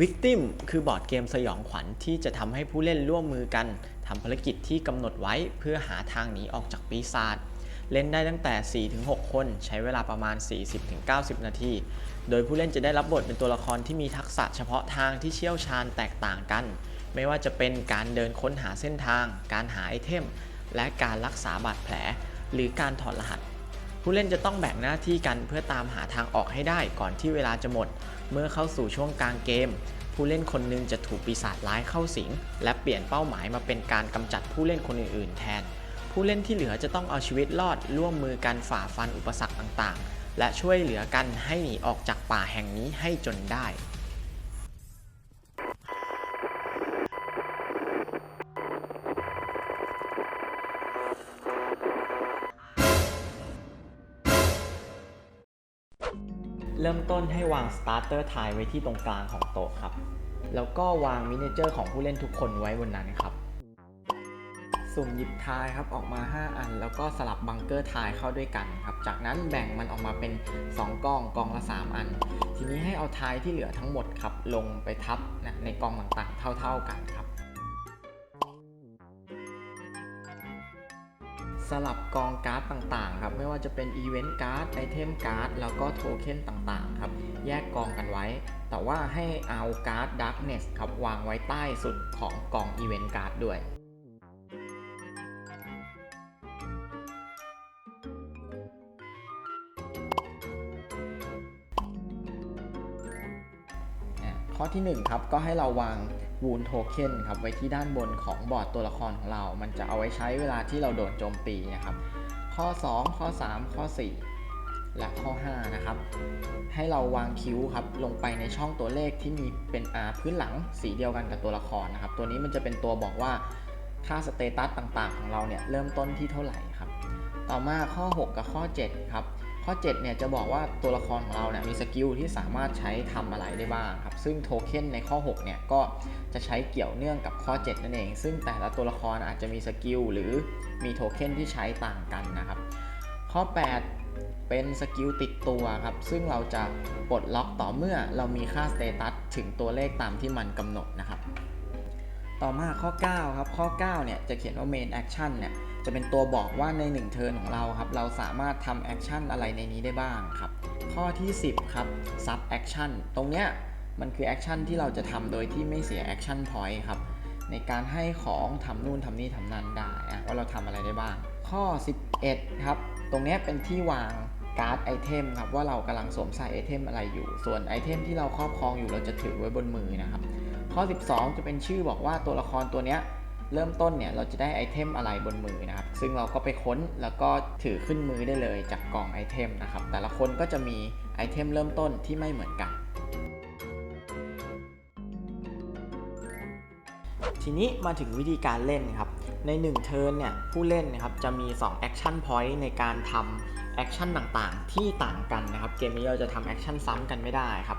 Victim คือบอร์ดเกมสยองขวัญที่จะทำให้ผู้เล่นร่วมมือกันทำภารกิจที่กำหนดไว้เพื่อหาทางหนีออกจากปีศาจเล่นได้ตั้งแต่ 4-6 คนใช้เวลาประมาณ 40-90 นาที โดยผู้เล่นจะได้รับบทเป็นตัวละครที่มีทักษะเฉพาะทางที่เชี่ยวชาญแตกต่างกัน ไม่ว่าจะเป็นการเดินค้นหาเส้นทาง การหาไอเทม และการรักษาบาดแผล หรือการถอดรหัส ผู้เล่นจะต้องแบ่งหน้าที่กันเพื่อตามหาทางออกให้ได้ก่อนที่เวลาจะหมด เมื่อเข้าสู่ช่วงกลางเกม ผู้เล่นคนหนึงจะถูกปีศาจร้ายเข้าสิง และเปลี่ยนเป้าหมายมาเป็นการกำจัดผู้เล่นคนอื่นๆ แทน ผู้เล่นที่เหลือจะต้องเอาชีวิตรอดร่วมมือกันฝ่าฟันอุปสรรคต่างๆ และช่วยเหลือกันให้หนีออกจากป่าแห่งนี้ให้จนได้ ริ่มต้นให้วางสตาร์เตอร์ทายไว้ที่ตรงกลางของโต๊ะครับ แล้วก็วางมินิเจอร์ของผู้เล่นทุกคนไว้บนนั้นครับ สุ่มหยิบทายครับออกมา 5 อัน แล้วก็สลับบังเกอร์ทายเข้าด้วยกันครับ จากนั้นแบ่งมันออกมาเป็น 2กองกองละ 3 อัน ทีนี้ให้เอาทายที่เหลือทั้งหมดครับลงไปทับนะในกองต่างๆเท่า ๆกันครับ สลับกองการ์ดต่างๆครับไม่ว่าจะเป็นอีเวนต์การ์ดไอเทมการ์ดแล้วก็โทเค็นต่างๆครับแยกกองกันไว้ แต่ว่าให้เอาการ์ด Darkness ครับวางไว้ใต้สุดของกองอีเวนต์การ์ดด้วยอะข้อที่1ครับก็ให้เราวาง Wound Token ครับไว้ที่ด้านบนของบอร์ดตัวละครของเรา มันจะเอาไว้ใช้เวลาที่เราโดนโจมตีนะครับ ข้อ 2 ข้อ 3 ข้อ 4 และข้อ 5 นะครับ ให้เราวางคิ้วครับลงไปในช่องตัวเลขที่มีเป็นอาพื้นหลังสีเดียวกันกับตัวละครนะครับ ตัวนี้มันจะเป็นตัวบอกว่าค่าสเตตัสต่างๆ ของเราเนี่ยเริ่มต้นที่เท่าไหร่ครับ ต่อมาข้อ 6 กับข้อ 7 ครับ ข้อ7เนี่ยจะบอกว่าตัวละครของเราเนี่ยมีสกิลที่สามารถใช้ทำอะไรได้บ้างครับ ซึ่งโทเค็นในข้อ6เนี่ยก็จะใช้เกี่ยวเนื่องกับข้อ 7 นั่นเอง ซึ่งแต่ละตัวละครอาจจะมีสกิลหรือมีโทเค็นที่ใช้ต่างกันนะครับ ข้อ 8 เป็นสกิลติดตัวครับ ซึ่งเราจะปลดล็อกต่อเมื่อเรามีค่าสเตตัสถึงตัวเลขตามที่มันกำหนดนะครับ ต่อมาข้อ 9 ครับ ข้อ 9 เนี่ยจะเขียนว่า main action เนี่ย จะเป็นตัวบอกว่าใน 1 เทิร์นของเราครับ เราสามารถทำแอคชั่นอะไรในนี้ได้บ้างครับ ข้อที่ 10 ครับ sub action ตรงเนี้ยมันคือแอคชั่นที่เราจะทำโดยที่ไม่เสีย action point ครับในการให้ของทำนู่นทำนี่ทำนั่นได้ว่าเราทำอะไรได้บ้าง ข้อ 11 ครับ ตรงเนี้ยเป็นที่วางการ์ดไอเทมครับว่าเรากำลังสวมใส่ไอเทมอะไรอยู่ ส่วนไอเทมที่เราครอบครองอยู่เราจะถือไว้บนมือนะครับ ข้อ 12 จะเป็นชื่อบอกว่าตัวละครตัวเนี้ย เริ่มต้นเนี่ยเราจะได้ไอเทมอะไรบนมือนะครับ ซึ่งเราก็ไปค้นแล้วก็ถือขึ้นมือได้เลยจากกล่องไอเทมนะครับ แต่ละคนก็จะมีไอเทมเริ่มต้นที่ไม่เหมือนกัน ทีนี้มาถึงวิธีการเล่นครับ ใน1เทิร์นเนี่ยผู้เล่นนะครับจะมี2 Action Point ในการทำแอคชั่นต่างๆ ที่ต่างกันนะครับ เกมนี้เราจะทำแอคชั่นซ้ำกันไม่ได้ครับ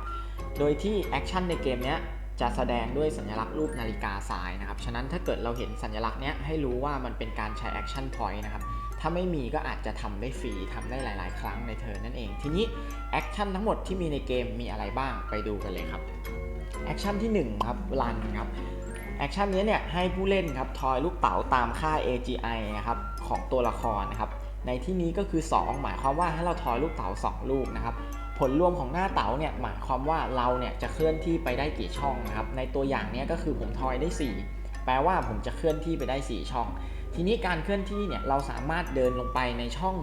โดยที่แอคชั่นในเกมเนี้ย จะแสดงด้วยสัญลักษณ์รูปนาฬิกาทรายนะครับ ฉะนั้นถ้าเกิดเราเห็นสัญลักษณ์เนี้ยให้รู้ว่ามันเป็นการใช้แอคชั่นพอยต์นะครับ ถ้าไม่มีก็อาจจะทำได้ฟรีทำได้หลาย ๆ ครั้งในเทิร์นนั่นเอง ทีนี้แอคชั่นทั้งหมดที่มีในเกมมีอะไรบ้างไปดูกันเลยครับแอคชั่นที่1ครับรันครับแอคชั่นนี้เนี่ยให้ผู้เล่นครับทอยลูกเต๋าตามค่า AGI นะครับของตัวละครนะครับในที่นี้ก็คือ 2 หมายความว่าให้เราทอยลูกเต๋า2 ลูกนะครับ ผลรวมของหน้าเต๋าเนี่ยหมายความว่าเราเนี่ยจะเคลื่อนที่ไปได้กี่ช่องนะครับ ในตัวอย่างเนี้ยก็คือผมทอยได้ 4 แปลว่าผมจะเคลื่อนที่ไปได้ 4 ช่อง ทีนี้การเคลื่อนที่เนี่ยเราสามารถเดินลงไปในช่อง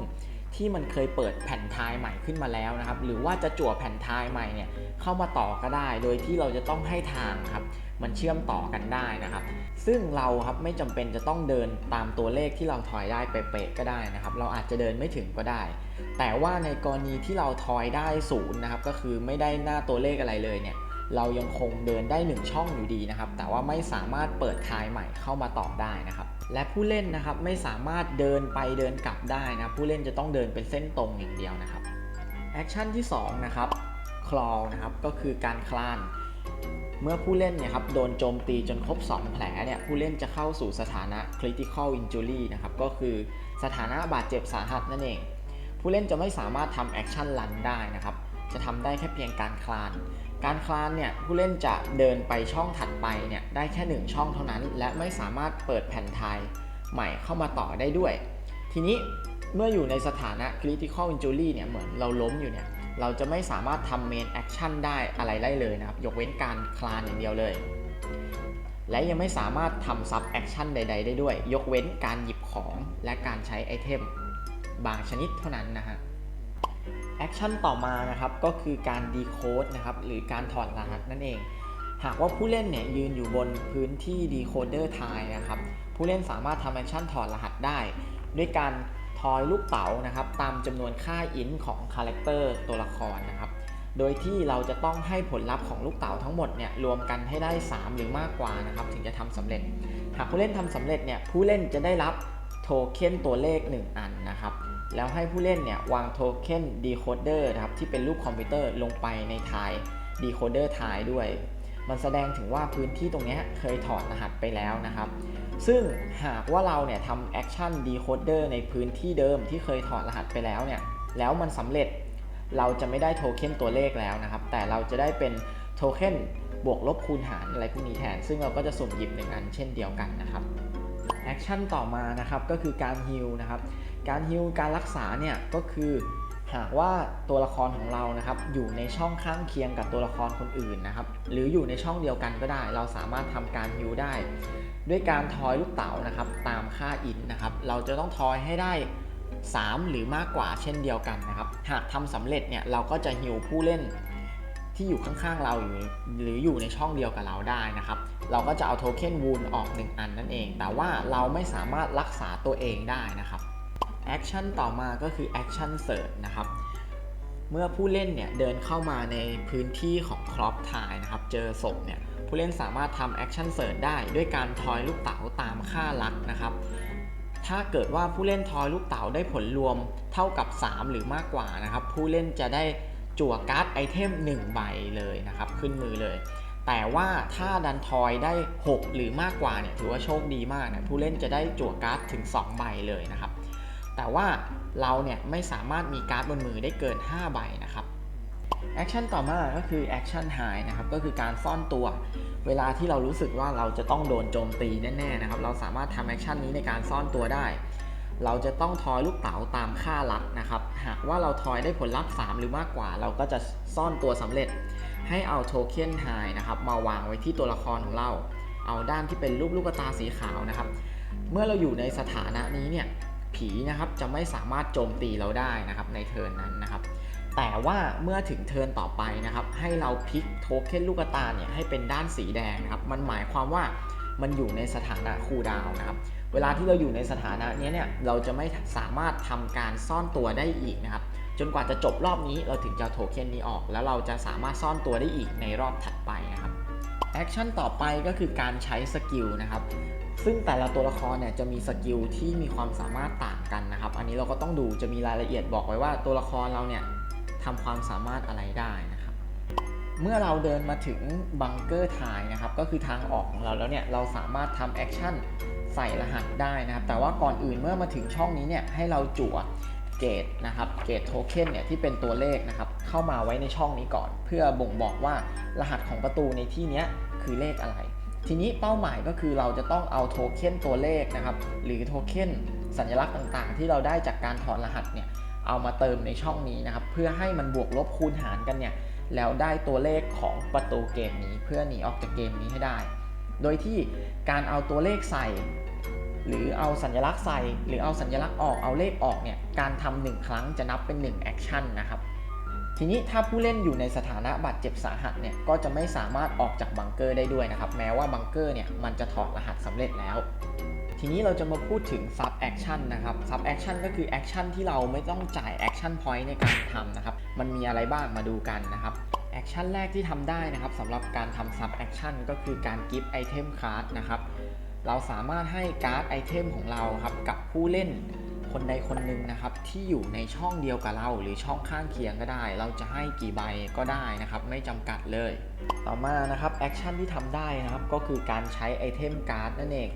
ที่มันเคยเปิดแผ่นทายใหม่ขึ้นมาแล้วนะครับ หรือว่าจะจั่วแผ่นทายใหม่เนี่ยเข้ามาต่อก็ได้ โดยที่เราจะต้องให้ทางครับ มันเชื่อมต่อกันได้นะครับ ซึ่งเราครับไม่จำเป็นจะต้องเดินตามตัวเลขที่เราทอยได้เป๊ะๆก็ได้นะครับ เราอาจจะเดินไม่ถึงก็ได้ แต่ว่าในกรณีที่เราทอยได้ศูนย์นะครับ ก็คือไม่ได้หน้าตัวเลขอะไรเลยเนี่ย เรายังคงเดินได้ 1 ช่องอยู่ดีนะครับ แต่ว่าไม่สามารถเปิดทายใหม่เข้ามาต่อได้นะครับและผู้เล่นนะครับไม่สามารถเดินไปเดินกลับได้นะผู้เล่นจะต้องเดินเป็นเส้นตรงอย่างเดียวนะครับแอคชั่นที่2นะครับคลอนะครับก็คือการคลาน เมื่อผู้เล่นเนี่ยครับโดนโจมตีจนครบ 2 แผลเนี่ยผู้เล่นจะเข้าสู่สถานะ critical injury นะครับก็คือสถานะบาดเจ็บสาหัสนั่นเอง ผู้เล่นจะไม่สามารถทำแอคชั่นรันได้นะครับจะทำได้แค่เพียงการคลาน การคลานเนี่ยผู้เล่นจะเดินไปช่องถัดไปเนี่ยได้แค่ 1 ช่องเท่านั้น และไม่สามารถเปิดแผ่นทายใหม่เข้ามาต่อได้ด้วย ทีนี้เมื่ออยู่ในสถานะ critical injury เนี่ยเหมือนเราล้มอยู่เนี่ย เราจะไม่สามารถทำ main action ได้อะไรได้เลยนะครับ ยกเว้นการคลานอย่างเดียวเลย และยังไม่สามารถทำ sub action ใด ๆ ได้ด้วย ยกเว้นการหยิบของและการใช้ไอเทมบางชนิดเท่านั้นนะฮะแอคชั่นต่อมานะครับก็คือการ decode นะครับหรือการถอดรหัสนั่นเอง หากว่าผู้เล่นเนี่ยยืนอยู่บนพื้นที่ decoder tile นะครับผู้เล่นสามารถทำแอคชั่นถอดรหัสได้ ด้วยการ ทอยลูกเต๋านะครับตามจำนวนค่าอินของคาแรคเตอร์ตัวละครนะครับโดยที่เราจะต้องให้ผลลัพธ์ของลูกเต๋าทั้งหมดเนี่ยรวมกันให้ได้ 3 หรือมากกว่านะครับถึงจะทำสำเร็จ หากผู้เล่นทำสำเร็จเนี่ยผู้เล่นจะได้รับโทเค็นตัวเลข 1 อันนะครับแล้วให้ผู้เล่นเนี่ยวางโทเค็นดีโคเดอร์นะครับที่เป็นรูปคอมพิวเตอร์ลงไปในทายดีโคเดอร์ทายด้วย มันแสดงถึงว่าพื้นที่ตรงนี้เคยถอดรหัสไปแล้วนะครับ ซึ่งหากว่าเราเนี่ยทำแอคชั่นดีโคเดอร์ในพื้นที่เดิมที่เคยถอดรหัสไปแล้วเนี่ย แล้วมันสำเร็จเราจะไม่ได้โทเค็นตัวเลขแล้วนะครับ แต่เราจะได้เป็นโทเค็นบวกลบคูณหารอะไรพวกนี้แทน ซึ่งเราก็จะสุ่มหยิบหนึ่งอันเช่นเดียวกันนะครับแอคชั่นต่อมานะครับก็คือการฮิลนะครับ การฮิลการรักษาเนี่ยก็คือ หากว่าตัวละครของเรานะครับอยู่ในช่องข้างเคียงกับตัวละครคนอื่นนะครับหรืออยู่ในช่องเดียวกันก็ได้ เราสามารถทำการฮิลได้ ด้วยการทอยลูกเต๋านะครับตามค่าอินนะครับเราจะต้องทอยให้ได้ 3 หรือมากกว่าเช่นเดียวกันนะครับหากทำสำเร็จเนี่ยเราก็จะฮิลผู้เล่นที่อยู่ข้างๆเราอยู่หรืออยู่ในช่องเดียวกับเราได้นะครับ เราก็จะเอาโทเค็นวูนออก 1 อันนั่นเอง แต่ว่าเราไม่สามารถรักษาตัวเองได้นะครับ แอคชั่นต่อมาก็คือแอคชั่นเสิร์ชนะครับ เมื่อผู้เล่นเนี่ยเดินเข้ามาในพื้นที่ของครอปทายนะครับ เจอศพเนี่ยผู้เล่นสามารถทำแอคชั่นเสิร์ชได้ด้วยการทอยลูกเต๋าตามค่าลักนะครับ ถ้าเกิดว่าผู้เล่นทอยลูกเต๋าได้ผลรวมเท่ากับ 3 หรือมากกว่านะครับ ผู้เล่นจะได้จั่วการ์ดไอเทม1ใบเลยนะครับ ขึ้นมือเลย แต่ว่าถ้าดันทอยได้ 6 หรือมากกว่าเนี่ยถือว่าโชคดีมากนะผู้เล่นจะได้จั่วการ์ดถึง 2 ใบเลยนะครับ แต่ว่าเราเนี่ยไม่สามารถมีการ์ดบนมือได้เกิน 5 ใบนะครับแอคชั่นต่อมาก็คือแอคชั่นไฮนะครับก็คือการซ่อนตัว เวลาที่เรารู้สึกว่าเราจะต้องโดนโจมตีแน่ๆนะครับเราสามารถทำแอคชั่นนี้ในการซ่อนตัวได้ เราจะต้องทอยลูกเต๋าตามค่าลักนะครับหากว่าเราทอยได้ผลลัพธ์ 3 หรือมากกว่า เราก็จะซ่อนตัวสำเร็จ ให้เอาโทเค็นไฮนะครับมาวางไว้ที่ตัวละครของเรา เอาด้านที่เป็นรูปลูกตาสีขาวนะครับเมื่อเราอยู่ในสถานะนี้เนี่ย ผีนะครับจะไม่สามารถโจมตีเราได้นะครับในเทิร์นนั้นนะครับ แต่ว่าเมื่อถึงเทิร์นต่อไปนะครับ ให้เราพลิกโทเค็นลูกตาเนี่ยให้เป็นด้านสีแดงนะครับ มันหมายความว่ามันอยู่ในสถานะคูดาวนะครับ เวลาที่เราอยู่ในสถานะนี้เนี่ยเราจะไม่สามารถทำการซ่อนตัวได้อีกนะครับ จนกว่าจะจบรอบนี้เราถึงจะโทเค็นนี้ออก แล้วเราจะสามารถซ่อนตัวได้อีกในรอบถัดไปนะครับแอคชั่นต่อไปก็คือการใช้สกิลนะครับ ซึ่งแต่ละตัวละครเนี่ยจะมีสกิลที่มีความสามารถต่างกันนะครับ อันนี้เราก็ต้องดูจะมีรายละเอียดบอกไว้ว่าตัวละครเราเนี่ยทำความสามารถอะไรได้นะครับ เมื่อเราเดินมาถึงบังเกอร์ทายนะครับ ก็คือทางออกของเราแล้วเนี่ยเราสามารถทำแอคชั่นใส่รหัสได้นะครับ แต่ว่าก่อนอื่นเมื่อมาถึงช่องนี้เนี่ยให้เราจั่วเกตนะครับเกตโทเค็นเนี่ยที่เป็นตัวเลขนะครับเข้ามาไว้ในช่องนี้ก่อน เพื่อบ่งบอกว่ารหัสของประตูในที่นี้คือเลขอะไร ทีนี้เป้าหมายก็คือเราจะต้องเอาโทเค็นตัวเลขนะครับหรือโทเค็นสัญลักษณ์ต่างๆ ที่เราได้จากการถอดรหัสเนี่ยเอามาเติมในช่องนี้นะครับ เพื่อให้มันบวกลบคูณหารกันเนี่ยแล้วได้ตัวเลขของประตูเกมนี้ เพื่อหนีออกจากเกมนี้ให้ได้ โดยที่การเอาตัวเลขใส่ หรือเอาสัญลักษณ์ใส่ หรือเอาสัญลักษณ์ออกเอาเลขออกเนี่ยการทำหนึ่งครั้งจะนับเป็น1แอคชั่นนะครับ ทีนี้ถ้าผู้เล่นอยู่ในสถานะบาดเจ็บสาหัสเนี่ยก็จะไม่สามารถออกจากบังเกอร์ได้ด้วยนะครับ แม้ว่าบังเกอร์เนี่ยมันจะถอดรหัสสำเร็จแล้ว ทีนี้เราจะมาพูดถึง sub action นนะครับ sub action ก็คือ action ที่เราไม่ต้องจ่าย action point ในการทำนะครับ มันมีอะไรบ้างมาดูกันนะครับ action แรกที่ทำได้นะครับสำหรับการทำ sub action ก็คือการ give item card นะครับเราสามารถให้การ์ดไอเทมของเราครับกับผู้เล่น คนใดคนหนึ่งนะครับที่อยู่ในช่องเดียวกับเรา หรือช่องข้างเคียงก็ได้ เราจะให้กี่ใบก็ได้นะครับ ไม่จำกัดเลย ต่อมานะครับแอคชั่นที่ทำได้นะครับก็คือการใช้ไอเทมการ์ดนั่นเอง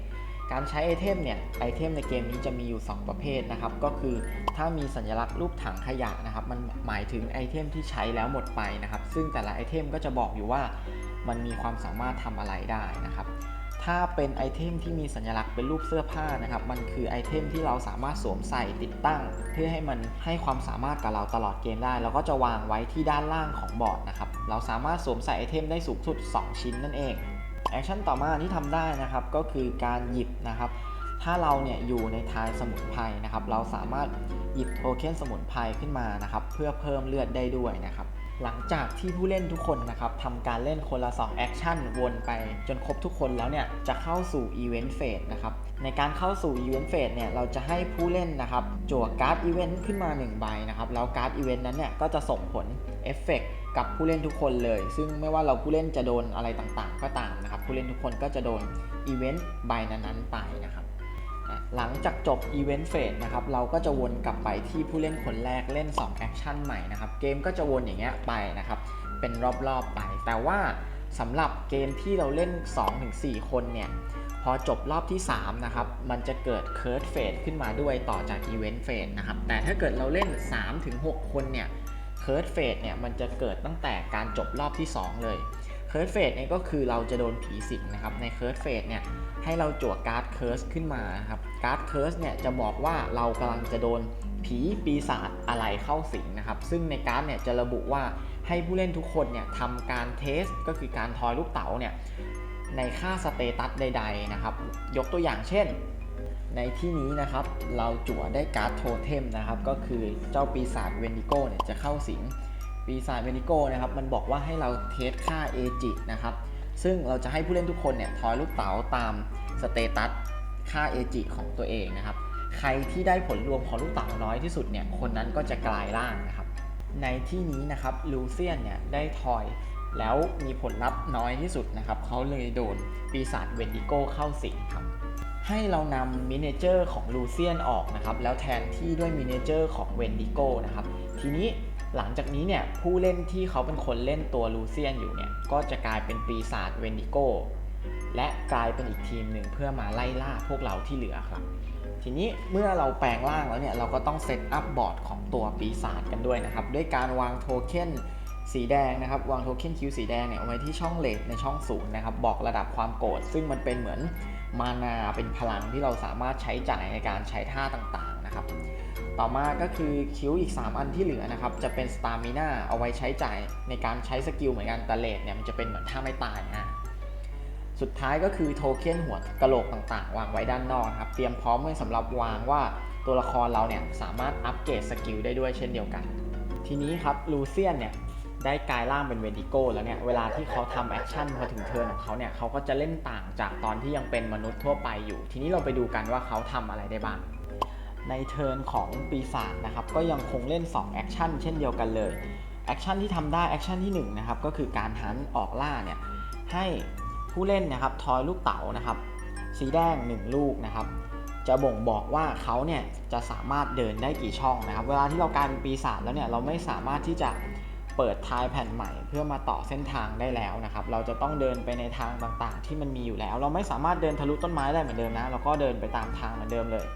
การใช้ไอเทมเนี่ยไอเทมในเกมนี้จะมีอยู่ 2 ประเภทนะครับก็คือถ้ามีสัญลักษณ์รูปถังขยะนะครับมันหมายถึงไอเทมที่ใช้แล้วหมดไปนะครับซึ่งแต่ละไอเทมก็จะบอกอยู่ว่ามันมีความสามารถทำอะไรได้นะครับ ถ้าเป็นไอเทมที่มีสัญลักษณ์เป็นรูปเสื้อผ้านะครับ มันคือไอเทมที่เราสามารถสวมใส่ติดตั้ง เพื่อให้มันให้ความสามารถกับเราตลอดเกมได้ แล้วก็จะวางไว้ที่ด้านล่างของบอร์ดนะครับ เราสามารถสวมใส่ไอเทมได้สูงสุด 2 ชิ้นนั่นเอง แอคชั่นต่อมาที่ทำได้นะครับ ก็คือการหยิบนะครับ ถ้าเราเนี่ยอยู่ในทายสมุนไพรนะครับ เราสามารถหยิบโทเค็นสมุนไพรขึ้นมานะครับ เพื่อเพิ่มเลือดได้ด้วยนะครับ หลังจากที่ผู้เล่นทุกคนนะครับทำการเล่นคนละ 2 แอคชั่นวนไปจนครบทุกคนแล้วเนี่ยจะเข้าสู่อีเวนต์เฟสนะครับในการเข้าสู่อีเวนต์เฟสเนี่ยเราจะให้ผู้เล่นนะครับจั่วการ์ดอีเวนต์ขึ้นมา 1 ใบนะครับแล้วการ์ดอีเวนต์นั้นเนี่ยก็จะส่งผลเอฟเฟกต์กับผู้เล่นทุกคนเลย ซึ่งไม่ว่าเราผู้เล่นจะโดนอะไรต่างๆ ก็ตามนะครับผู้เล่นทุกคนก็จะโดนอีเวนต์ใบนั้นๆไปนะครับ หลังจากจบอีเวนต์เฟสนะครับเราก็จะวนกลับไปที่ผู้เล่นคนแรกเล่น2แอคชั่นใหม่นะครับเกมก็จะวนอย่างเงี้ยไปนะครับเป็นรอบๆไป แต่ว่าสำหรับเกมที่เราเล่น 2-4 คนเนี่ยพอจบรอบที่ 3 นะครับ มันจะเกิดเคิร์ดเฟสขึ้นมาด้วยต่อจากอีเวนต์เฟสนะครับ แต่ถ้าเกิดเราเล่น 3-6 คนเนี่ยเคิร์ดเฟสเนี่ยมันจะเกิดตั้งแต่การจบรอบที่ 2 เลย เคิร์ดเฟสเนี่ยก็คือเราจะโดนผีสิงนะครับ ในเคิร์ดเฟสเนี่ยให้เราจั่วการ์ดเคิร์สขึ้นมาครับการ์ดเคิร์สเนี่ยจะบอกว่าเรากำลังจะโดนผีปีศาจอะไรเข้าสิงนะครับ ซึ่งในการ์ดเนี่ยจะระบุว่าให้ผู้เล่นทุกคนเนี่ยทำการเทสก็คือการทอยลูกเต๋าเนี่ยในค่าสเตตัสใด ๆนะครับ ยกตัวอย่างเช่น ในที่นี้นะครับเราจั่วได้การ์ดโทเทมนะครับ ก็คือเจ้าปีศาจเวนดิโก้เนี่ยจะเข้าสิง ปีศาจเวนิโก้นะครับมันบอกว่าให้เราเทสค่าเอจินะครับซึ่งเราจะให้ผู้เล่นทุกคนเนี่ยทอยลูกเต๋าตามสเตตัสค่าเอจิของตัวเองนะครับใครที่ได้ผลรวมของลูกเต๋าน้อยที่สุดเนี่ยคนนั้นก็จะกลายร่างนะครับในที่นี้นะครับลูเซียนเนี่ยได้ทอยแล้วมีผลลัพธ์น้อยที่สุดนะครับเขาเลยโดนปีศาจเวนดิโก้เข้าสิงครับให้เรานำมินิเจอร์ของลูเซียนออกนะครับแล้วแทนที่ด้วยมินิเจอร์ของเวนดิโก้นะครับทีนี้ หลังจากนี้เนี่ยผู้เล่นที่เขาเป็นคนเล่นตัวลูเซียนอยู่เนี่ยก็จะกลายเป็นปีศาจเวนดิโกและกลายเป็นอีกทีมหนึ่งเพื่อมาไล่ล่าพวกเราที่เหลือครับ ทีนี้เมื่อเราแปลงร่างแล้วเนี่ยเราก็ต้องเซตอัพบอร์ดของตัวปีศาจกันด้วยนะครับ ด้วยการวางโทเค็นสีแดงนะครับ วางโทเค็นคิวสีแดงเนี่ยเอาไว้ที่ช่องเลดในช่องศูนย์นะครับ บอกระดับความโกรธซึ่งมันเป็นเหมือนมานาเป็นพลังที่เราสามารถใช้จ่ายในการใช้ท่าต่าง นะครับ ต่อมาก็คือคิ้วอีก 3 อันที่เหลือนะครับ จะเป็นสตามิน่าเอาไว้ใช้จ่ายในการใช้สกิลเหมือนกันแต่เลดเนี่ยมันจะเป็นเหมือนท่าไม่ตายนะสุดท้ายก็คือโทเค็นหัวกระโหลกต่างๆ วางไว้ด้านนอกครับ เตรียมพร้อมไว้สำหรับวางว่าตัวละครเราเนี่ยสามารถอัปเกรดสกิลได้ด้วยเช่นเดียวกัน ทีนี้ครับลูเซียนเนี่ยได้กลายร่างเป็นเวนดิโก้แล้วเนี่ยเวลาที่เขาทำแอคชั่นพอถึงเทิร์นของเขาเนี่ยเขาก็จะเล่นต่างจากตอนที่ยังเป็นมนุษย์ทั่วไปอยู่ ทีนี้เราไปดูกันว่าเขาทำอะไรได้บ้าง ในเทิร์นของปีศาจนะครับก็ยังคงเล่น2แอคชั่นเช่นเดียวกันเลยแอคชั่นที่ทำได้แอคชั่นที่1นะครับก็คือการหันออกล่าเนี่ยให้ผู้เล่นนะครับทอยลูกเต๋านะครับสีแดง 1 ลูกนะครับจะบ่งบอกว่าเขาเนี่ยจะสามารถเดินได้กี่ช่องนะครับ เวลาที่เรากลายเป็นปีศาจแล้วเนี่ยเราไม่สามารถที่จะเปิดทายแผ่นใหม่เพื่อมาต่อเส้นทางได้แล้วนะครับ เราจะต้องเดินไปในทางต่างๆ ที่มันมีอยู่แล้ว เราไม่สามารถเดินทะลุต้นไม้ได้เหมือนเดิมนะ เราก็เดินไปตามทางเหมือนเดิมเลย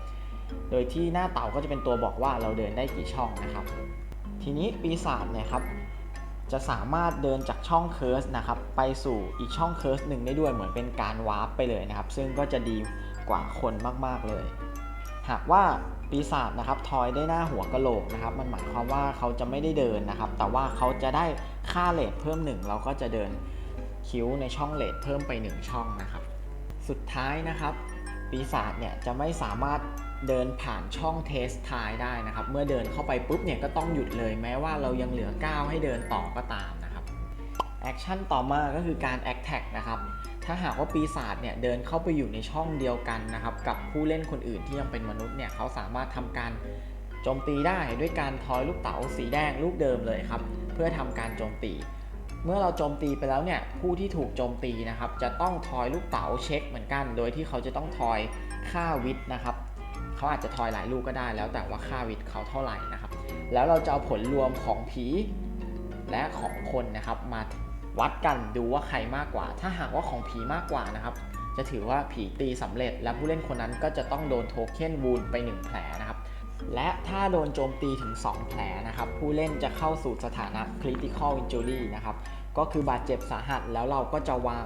โดยที่หน้าเต่าก็จะเป็นตัวบอกว่าเราเดินได้กี่ช่องนะครับ ทีนี้ปีศาจเนี่ยครับจะสามารถเดินจากช่องเคิร์สนะครับไปสู่อีกช่องเคิร์สหนึ่งได้ด้วยเหมือนเป็นการวาร์ปไปเลยนะครับ ซึ่งก็จะดีกว่าคนมากๆเลย หากว่าปีศาจนะครับทอยได้หน้าหัวกะโหลกนะครับ มันหมายความว่าเขาจะไม่ได้เดินนะครับ แต่ว่าเขาจะได้ค่าเลทเพิ่มหนึ่งเราก็จะเดินคิ้วในช่องเลทเพิ่มไป 1 ช่องนะครับ สุดท้ายนะครับ ปีศาจเนี่ยจะไม่สามารถ เดินผ่านช่องเทสทายได้นะครับ เมื่อเดินเข้าไปปุ๊บเนี่ยก็ต้องหยุดเลยแม้ว่าเรายังเหลือก้าวให้เดินต่อก็ตามนะครับแอคชั่นต่อมาก็คือการแอคแท็กนะครับถ้าหากว่าปีศาจเนี่ยเดินเข้าไปอยู่ในช่องเดียวกันนะครับกับผู้เล่นคนอื่นที่ยังเป็นมนุษย์เนี่ยเขาสามารถทำการโจมตีได้ด้วยการทอยลูกเต๋าสีแดงลูกเดิมเลยครับเพื่อทำการโจมตี เมื่อเราโจมตีไปแล้วเนี่ยผู้ที่ถูกโจมตีนะครับจะต้องทอยลูกเต๋าเช็คเหมือนกัน โดยที่เขาจะต้องทอยค่าวิทนะครับ เขาอาจจะทอยหลายลูกก็ได้ แล้วแต่ว่าค่าวิทย์เขาเท่าไหร่นะครับ แล้วเราจะเอาผลรวมของผีและของคนนะครับ มาวัดกันดูว่าใครมากกว่า ถ้าหากว่าของผีมากกว่านะครับ จะถือว่าผีตีสำเร็จ และผู้เล่นคนนั้นก็จะต้องโดนโทเค็นวูนไป 1 แผลนะครับ และถ้าโดนโจมตีถึง 2 แผลนะครับ ผู้เล่นจะเข้าสู่สถานะ critical injury นะครับ ก็คือบาดเจ็บสาหัสแล้วเราก็จะวาง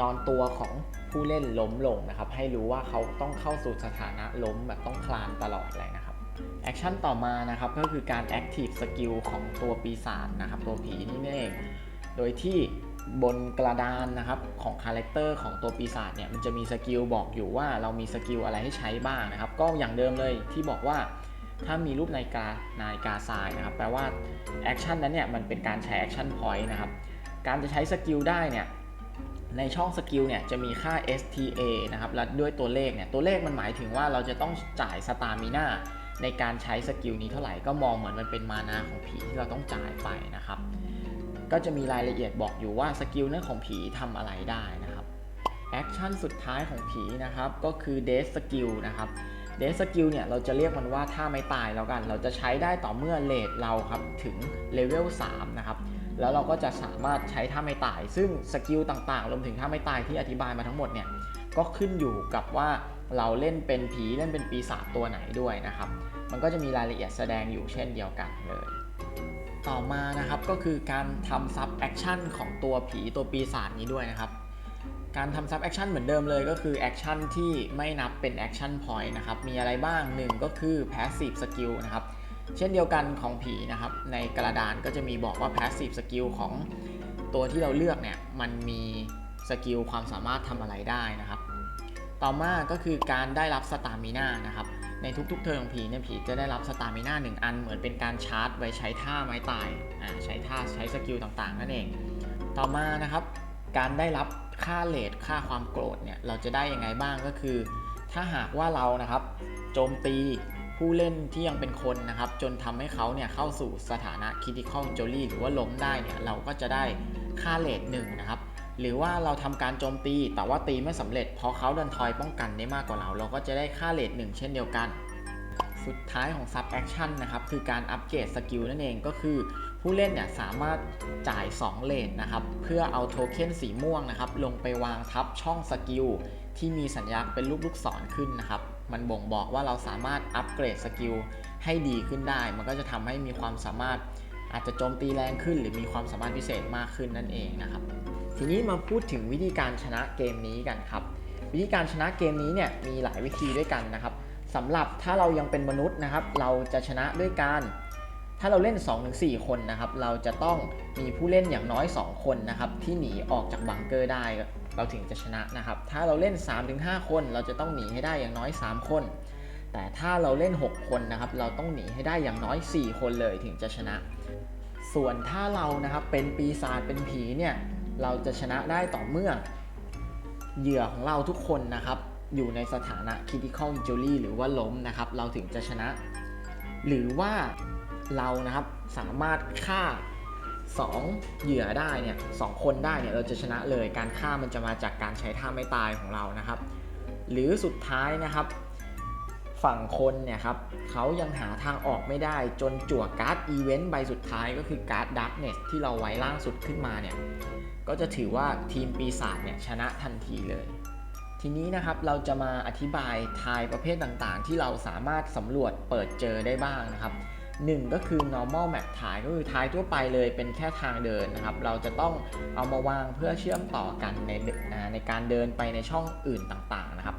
นอนตัวของ ผู้เล่นล้มลงนะครับ ให้รู้ว่าเขาต้องเข้าสู่สถานะล้มแบบต้องคลานตลอดเลยนะครับแอคชั่นต่อมานะครับก็คือการ Active Skill ของตัวปีศาจนะครับตัวผีนี่เอง โดยที่บนกระดานนะครับของคาแรคเตอร์ของตัวปีศาจเนี่ยมันจะมีสกิลบอกอยู่ว่าเรามีสกิลอะไรให้ใช้บ้างนะครับ ก็อย่างเดิมเลยที่บอกว่าถ้ามีรูปนาฬิกานาฬิกาทรายนะครับแปลว่าแอคชั่นนั้นเนี่ยมันเป็นการใช้แอคชั่นพอยต์นะครับการจะใช้สกิลได้เนี่ย ในช่องสกิลเนี่ยจะมีค่า STA นะครับและด้วยตัวเลขเนี่ยตัวเลขมันหมายถึงว่าเราจะต้องจ่ายสตามิน่าในการใช้สกิลนี้เท่าไหร่ก็มองเหมือนมันเป็นมานาของผีที่เราต้องจ่ายไปนะครับ ก็จะมีรายละเอียดบอกอยู่ว่าสกิลนั้นของผีทำอะไรได้นะครับแอคชั่นสุดท้ายของผีนะครับก็คือเดสสกิลนะครับเดสสกิลเนี่ยเราจะเรียกมันว่าท่าไม่ตายแล้วกัน เราจะใช้ได้ต่อเมื่อเลทเราครับถึงเลเวล3นะครับ แล้วเราก็จะสามารถใช้ท่าไม่ตาย ซึ่งสกิลต่างๆ รวมถึงท่าไม่ตายที่อธิบายมาทั้งหมดเนี่ยก็ขึ้นอยู่กับว่าเราเล่นเป็นผีเล่นเป็นปีศาจตัวไหนด้วยนะครับ มันก็จะมีรายละเอียดแสดงอยู่เช่นเดียวกันเลย ต่อมานะครับก็คือการทำซับแอคชั่นของตัวผีตัวปีศาจนี้ด้วยนะครับการทำซับแอคชั่นเหมือนเดิมเลยก็คือแอคชั่นที่ไม่นับเป็นแอคชั่นพอยต์นะครับ มีอะไรบ้างหนึ่งก็คือ passive skill นะครับ เช่นเดียวกันของผีนะครับ ในกระดานก็จะมีบอกว่า passive skill ของตัวที่เราเลือกเนี่ย มันมีสกิลความสามารถทำอะไรได้นะครับ ต่อมาก็คือการได้รับสตามิน่านะครับ ในทุกๆเทิร์นของผีเนี่ยผีจะได้รับสตามิน่าหนึ่งอันเหมือนเป็นการชาร์จไว้ใช้ท่าไม้ตายอ่าใช้ท่าใช้สกิลต่างๆนั่นเอง ต่อมานะครับ การได้รับค่าเลทค่าความโกรธเนี่ยเราจะได้ยังไงบ้างก็คือ ถ้าหากว่าเรานะครับโจมตี ผู้เล่นที่ยังเป็นคนนะครับ จนทำให้เขาเนี่ยเข้าสู่สถานะ critical injury หรือว่าล้มได้เนี่ยเราก็จะได้ค่าเลทหนึ่งนะครับหรือว่าเราทำการโจมตีแต่ว่าตีไม่สำเร็จเพราะเขาดันทอยป้องกันได้มากกว่าเรา เราก็จะได้ค่าเลทหนึ่งเช่นเดียวกัน สุดท้ายของ sub action นะครับคือการอัปเกรดสกิลนั่นเองก็คือ ผู้เล่นเนี่ยสามารถจ่าย 2 เลนนะครับเพื่อเอาโทเค็นสีม่วงนะครับลงไปวางทับช่องสกิลที่มีสัญลักษณ์เป็นรูปลูกศรขึ้นนะครับ มันบ่งบอกว่าเราสามารถอัปเกรดสกิลให้ดีขึ้นได้ มันก็จะทำให้มีความสามารถอาจจะโจมตีแรงขึ้น หรือมีความสามารถพิเศษมากขึ้นนั่นเองนะครับ ทีนี้มาพูดถึงวิธีการชนะเกมนี้กันครับ วิธีการชนะเกมนี้เนี่ยมีหลายวิธีด้วยกันนะครับสำหรับถ้าเรายังเป็นมนุษย์นะครับ เราจะชนะด้วยการถ้าเราเล่น 2-4 คนนะครับ เราจะต้องมีผู้เล่นอย่างน้อย 2 คนนะครับ ที่หนีออกจากบังเกอร์ได้ เราถึงจะชนะนะครับ ถ้าเราเล่น 3-5 คน เราจะต้องหนีให้ได้อย่างน้อย 3 คน แต่ถ้าเราเล่น 6 คนนะครับ เราต้องหนีให้ได้อย่างน้อย 4 คนเลยถึงจะชนะ ส่วนถ้าเรานะครับเป็นปีศาจเป็นผีเนี่ย เราจะชนะได้ต่อเมื่อเหยื่อของเราทุกคนนะครับ อยู่ในสถานะ critical injury หรือว่าล้มนะครับ เราถึงจะชนะ หรือว่าเรานะครับสามารถฆ่า 2เหยื่อได้เนี่ยสองคนได้เนี่ยเราจะชนะเลยการฆ่ามันจะมาจากการใช้ท่าไม่ตายของเรานะครับ หรือสุดท้ายนะครับ ฝั่งคนเนี่ยครับเขายังหาทางออกไม่ได้จนจั่วการ์ดอีเวนต์ใบสุดท้ายก็คือการ์ดดักเนสที่เราไว้ล่างสุดขึ้นมาเนี่ยก็จะถือว่าทีมปีศาจเนี่ยชนะทันทีเลย ทีนี้นะครับเราจะมาอธิบายทายประเภทต่างๆ ที่เราสามารถสำรวจเปิดเจอได้บ้างนะครับ หนึ่งก็คือ normal map ทายก็คือทายทั่วไปเลยเป็นแค่ทางเดินนะครับ เราจะต้องเอามาวางเพื่อเชื่อมต่อกันในในการเดินไปในช่องอื่นต่างๆนะครับ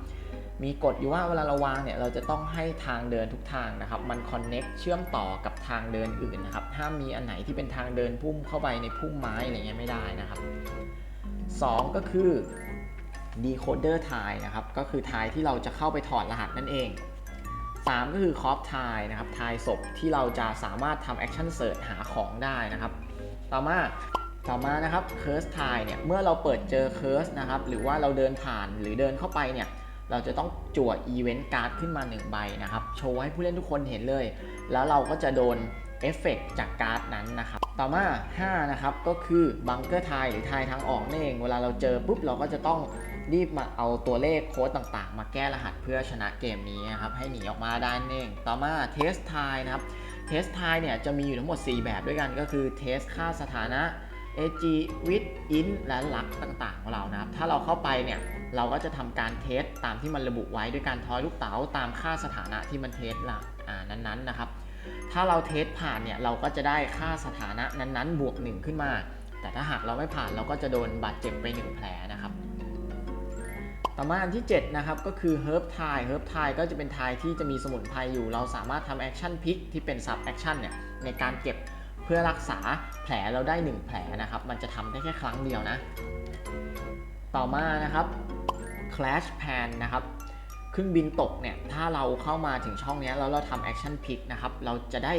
มีกฎอยู่ว่าเวลาเราวางเนี่ยเราจะต้องให้ทางเดินทุกทางนะครับ มัน connect เชื่อมต่อกับทางเดินอื่นนะครับห้ามมีอันไหนที่เป็นทางเดินพุ่มเข้าไปในพุ่มไม้อะไรเงี้ยไม่ได้นะครับ 2 ก็คือ decoder ทายนะครับ ก็คือทายที่เราจะเข้าไปถอดรหัสนั่นเอง 3 ก็คือ cop ทายนะครับทายศพที่เราจะสามารถทำ action search หาของได้นะครับ ต่อมาต่อมานะครับ curse ทายเนี่ยเมื่อเราเปิดเจอ curse นะครับหรือว่าเราเดินผ่านหรือเดินเข้าไปเนี่ยเราจะต้องจั่ว event card ขึ้นมา 1 ใบนะครับโชว์ให้ผู้เล่นทุกคนเห็นเลย แล้วเราก็จะโดนเอฟเฟกจากการ์ดนั้นนะครับต่อมา5นะครับก็คือบังเกอร์ทายหรือทายทางออกนั่นเอง เวลาเราเจอปุ๊บเราก็จะต้อง รีบมาเอาตัวเลขโค้ดต่างๆ มาแก้รหัสเพื่อชนะเกมนี้นะครับ ให้หนีออกมาได้นั่นเองต่อมาเทสทายนะครับเทสทายเนี่ยจะมีอยู่ทั้งหมด 4 แบบด้วยกันก็คือเทสค่าสถานะ AG with in และลักต่างๆของเรานะครับ ถ้าเราเข้าไปเนี่ยเราก็จะทำการเทสตามที่มันระบุไว้ด้วยการทอยลูกเต๋าตามค่าสถานะที่มันเทสละอ่านั้นๆนะครับ ถ้าเราเทสผ่านเนี่ยเราก็จะได้ค่าสถานะนั้นๆ บวก 1 ขึ้นมา แต่ถ้าหากเราไม่ผ่านเราก็จะโดนบาดเจ็บไป 1 แผลนะครับ ต่อมาอันที่ 7 นะครับ ก็คือ Herb t i e Herb t i e ก็จะเป็นทายที่จะมีสมุนไพรอยู่ เราสามารถทำแอคชั่นพิกที่เป็น Sub Action เนี่ยในการเก็บเพื่อรักษาแผลเราได้ 1 แผลนะครับ มันจะทำได้แค่ครั้งเดียวนะ ต่อมานะครับ Clash Pan นะครับเครื่องบินตกเนี่ย ถ้าเราเข้ามาถึงช่องนี้แล้วเราทำ Action Pick นะครับ เราจะได้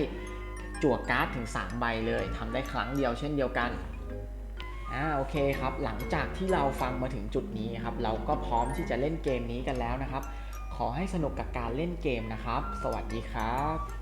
จั่วการ์ดถึง 3 ใบเลยทำได้ครั้งเดียวเช่นเดียวกัน อ่าโอเคครับ หลังจากที่เราฟังมาถึงจุดนี้ครับ เราก็พร้อมที่จะเล่นเกมนี้กันแล้วนะครับ ขอให้สนุกกับการเล่นเกมนะครับ สวัสดีครับ